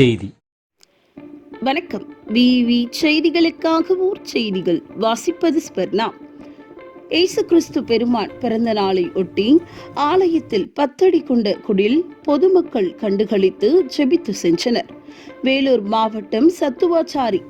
செய்தி. வணக்கம். விவி செய்திகளுக்காக ஊர் செய்திகள். வாசிப்பது ஸ்பர்ணா ஏசு கிறிஸ்து பெருமான் பிறந்த நாளை ஒட்டி ஆலயத்தில் பத்தடி கொண்ட குடில் பொதுமக்கள் கண்டுகளித்து ஜெபித்து சென்றனர். வேலூர் மாவட்டம் சத்துவாச்சாரி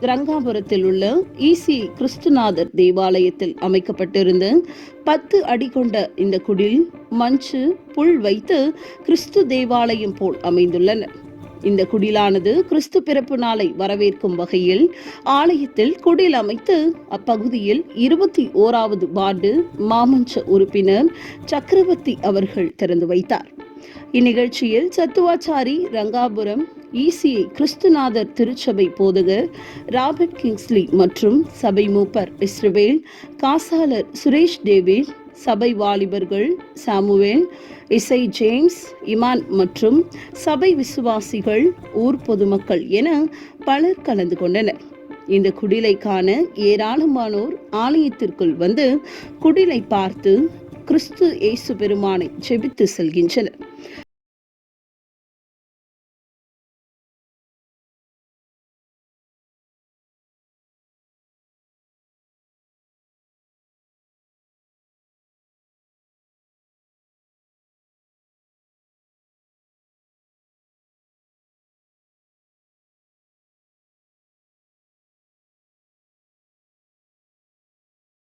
ரங்காபுரத்தில் உள்ள ஈசி கிறிஸ்துநாதர் தேவாலயத்தில் அமைக்கப்பட்டிருந்த பத்து அடி கொண்ட இந்த குடில் மஞ்சு புல் வைத்து கிறிஸ்து தேவாலயம் போல் அமைந்துள்ளனர். இந்த குடிலானது கிறிஸ்து பிறப்பு நாளை வரவேற்கும் வகையில் ஆலயத்தில் குடில் அமைத்து அப்பகுதியில் இருபத்தி ஓராவது வார்டு மாமன்ற உறுப்பினர் சக்கரவர்த்தி அவர்கள் திறந்து வைத்தார். இந்நிகழ்ச்சியில் சத்துவாச்சாரி ரங்காபுரம் ஈசிஐ கிறிஸ்துநாதர் திருச்சபை போதகர் ராபர்ட் கிங்ஸ்லி மற்றும் சபை மூப்பர் இஸ்ரவேல் காசாளர் சுரேஷ் டேவிட் சபை வாலிபர்கள் சாமுவேல் இசை ஜேம்ஸ் இமான் மற்றும் சபை விசுவாசிகள் ஊர் பொதுமக்கள் என பலர் கலந்து கொண்டனர். இந்த குடிலை காண ஏராளமானோர் ஆலயத்திற்குள் வந்து குடிலை பார்த்து கிறிஸ்து இயேசு பெருமானை ஜெபித்து செல்கின்றனர்.